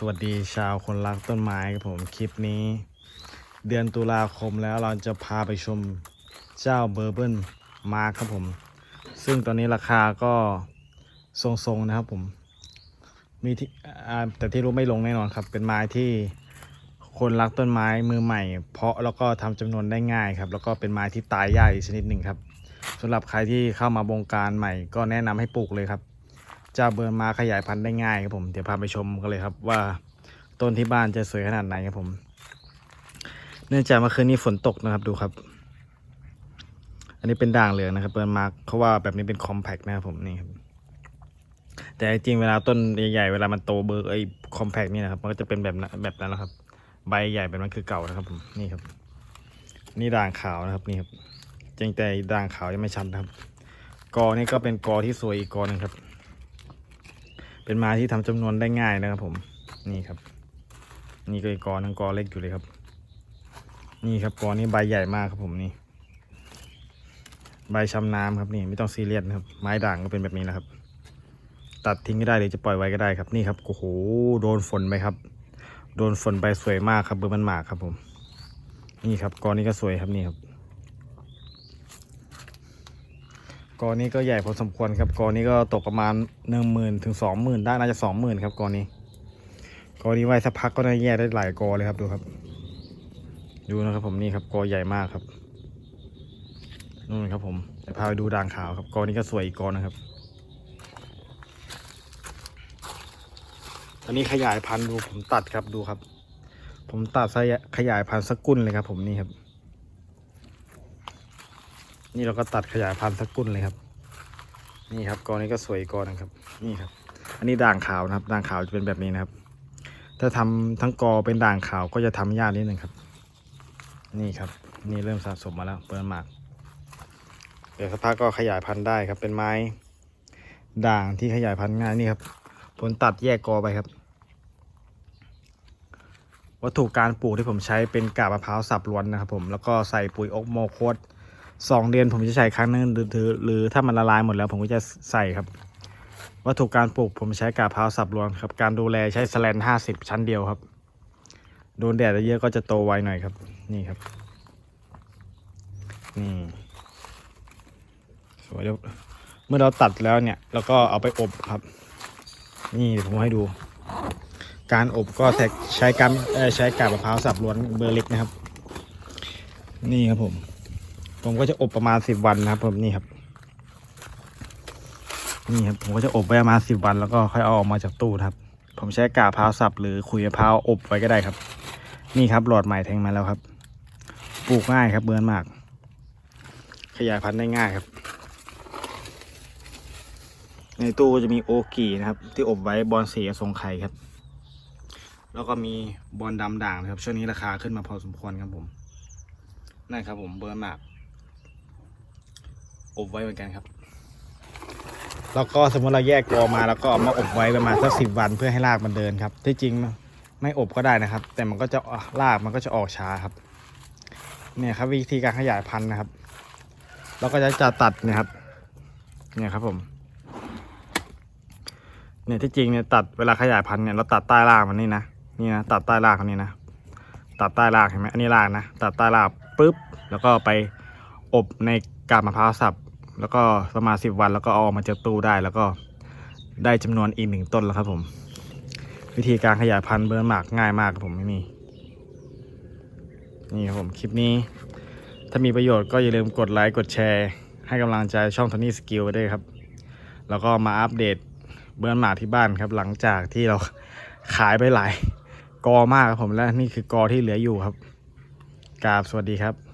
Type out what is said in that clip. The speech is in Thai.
สวัสดีชาวคนรักต้นไม้ครับผมคลิปนี้ เดือนตุลาคมแล้วเราจะพาไปชมเจ้าเบอร์เบิลมาร์ครับผม ซึ่งตอนนี้ราคาก็ทรงๆนะครับผม มีที่แต่ที่รู้ไม่ลงแน่นอนครับ เป็นไม้ที่คนรักต้นไม้มือใหม่ เพาะแล้วก็ทำจำนวนได้ง่ายครับ แล้วก็เป็นไม้ที่ตายยากอีกชนิดหนึ่งครับสำหรับใครที่เข้ามาบงการใหม่ ก็แนะนำให้ปลูกเลยครับ เจ้าเบอร์นมาขยายพันธุ์ได้ง่ายครับผม เดี๋ยวพาไปชมกันเลยครับว่าต้นที่บ้านจะสวยขนาดไหนครับผม เนื่องจากเมื่อคืนนี้ฝนตกนะครับดูครับ อันนี้เป็นด่างเหลืองนะครับ เบอร์นมาเขาว่าแบบนี้เป็นคอมแพคนะครับผมนี่ครับแต่จริงเวลาต้นใหญ่ๆเวลามันโตเบอร์ไอ้คอมแพคนี่นะครับ มันก็จะเป็นแบบแบบนั้นแหละครับ ใบใหญ่แบบนั้นคือเก่านะครับผมนี่ครับ นี่ด่างขาวนะครับนี่ครับจริงแต่ด่างขาวยังไม่ชัดนะครับ กอนี่ก็เป็นกอที่สวยอีกกอหนึงครับ เป็นไม้ที่ทำจำนวนได้ง่ายนะครับ ผมนี่ครับ นี่ก็อีกกอนึงกอเล็กอยู่เลยครับ นี่ครับกอนี้ใบใหญ่มากครับผมนี่ ใบช้ำน้ำครับนี่ไม่ต้องซีเรียสนะครับ ไม้ด่างก็เป็นแบบนี้นะครับ ตัดทิ้งก็ได้หรือจะปล่อยไว้ก็ได้ครับ นี่ครับโอ้โหโดนฝนไปครับ โดนฝนไปสวยมากครับเบอร์มันหมากครับผม นี่ครับกอนี้ก็สวยครับนี่ครับ กอนี้ก็ใหญ่พอสมควรครับกอนี้ก็ตกประมาณหนึ่งหมื่นถึงสองหมื่นได้น่าจะสองหมื่นครับกอนี้กอนี้ไว้สักพักก็ได้แย่ได้หลายกอเลยครับดูครับ ดูนะครับผมนี่ครับกอใหญ่มากครับนู่นครับผมเดี๋ยวพาไปดูด่างขาวครับกอนี้ก็สวยอีกกอนะครับอันนี้ขยายพันธุ์ดูผมตัดครับดูครับ ผมตัดขยายพันธุ์สกุลเลยครับ ผมนี่ครับ นี่เราก็ตัดขยายพันธุ์สกุลเลยครับ นี่ครับกอนี้ก็สวยกอนะครับ นี่ครับ อันนี้ด่างขาวนะครับ ด่างขาวจะเป็นแบบนี้นะครับ ถ้าทำทั้งกอเป็นด่างขาวก็จะทำยากนิดนึงครับ นี่ครับ นี่เริ่มสะสมมาแล้วเปิดหมาก เดี๋ยวสักพักก็ขยายพันธุ์ได้ครับ เป็นไม้ ด่างที่ขยายพันธุ์ง่ายนี่ครับ ผลตัดแยกกอไปครับ วัตถุการปลูกที่ผมใช้เป็นกาบมะพร้าวสับล้วนนะครับ ผม แล้วก็ใส่ปุ๋ยอกโมโคด สองเดือนผมจะใช้ครั้งหนึงหรือหรือถ้ามันละลายหมดแล้วผมก็จะใส่ครับ วัตถุการปลูกผมใช้กาบพร้าวสับรวงครับ การดูแลใช้สแลนห้าสิบชั้นเดียวครับ โดนแดดเยอะก็จะโตไวหน่อยครับ นี่ครับ นี่สวยเมื่อเราตัดแล้วเนี่ยเราก็เอาไปอบครับ นี่ผมให้ดู การอบก็ใช้การเอ่อใช้กาบมะพร้าวสับล้วนเบอร์เล็กนะครับ นี่ครับผม ผมก็จะอบประมาณสิบวันนะครับ ผมนี่ครับ นี่ครับผมก็จะอบไว้ประมาณสิบวันแล้วก็ค่อยเอาออกมาจากตู้ครับ ผมใช้กาพร้าวสับหรือขุยมะพร้าวอบไว้ก็ได้ครับ นี่ครับหลอดใหม่แทงมาแล้วครับ ปลูกง่ายครับเบือนมาก ขยายพันธุ์ได้ง่ายครับ ในตู้จะมีโอกีนะครับ ที่อบไว้บอลสีทรงไข่ครับ แล้วก็มีบอลดำด่างนะครับช่วงนี้ราคาขึ้นมาพอสมควรครับผมนั่นครับผมเบอร์มาก อบไว้เหมือนกันครับ แล้วก็สมมติเราแยกกอมาแล้วก็เอามาอบไว้ประมาณสักสิบวันเพื่อให้รากมันเดินครับ ที่จริงไม่อบก็ได้นะครับ แต่มันก็จะรากมันก็จะออกช้าครับ เนี่ยครับวิธีการขยายพันธุ์นะครับ เราก็จะจะตัดนะครับ เนี่ยครับผม เนี่ยที่จริงเนี่ยตัดเวลาขยายพันธุ์เนี่ยเราตัดใต้รากมันนี่นะ นี่นะตัดใต้รากมันนี่นะ ตัดใต้รากเห็นไหมอันนี้รากนะ ตัดใต้รากปุ๊บ แล้วก็ไปอบในกาบมะพร้าวสับ แล้วก็ประมาณสิบวันแล้วก็เอาออกมาจากตู้ได้ แล้วก็ได้จำนวนอีกหนึ่งต้นแล้วครับผม วิธีการขยายพันธุ์เบอร์หมากง่ายมากครับผมไม่มี นี่ครับผมคลิปนี้ ถ้ามีประโยชน์ก็อย่าลืมกดไลค์กดแชร์ ให้กำลังใจช่องทนี่สกิลได้วยครับ แล้วก็มาอัปเดตเบอร์หมากที่บ้านครับ หลังจากที่เราขายไปหลายกอมากครับผมและนี่คือกอที่เหลืออยู่ครับกราบสวัสดีครับ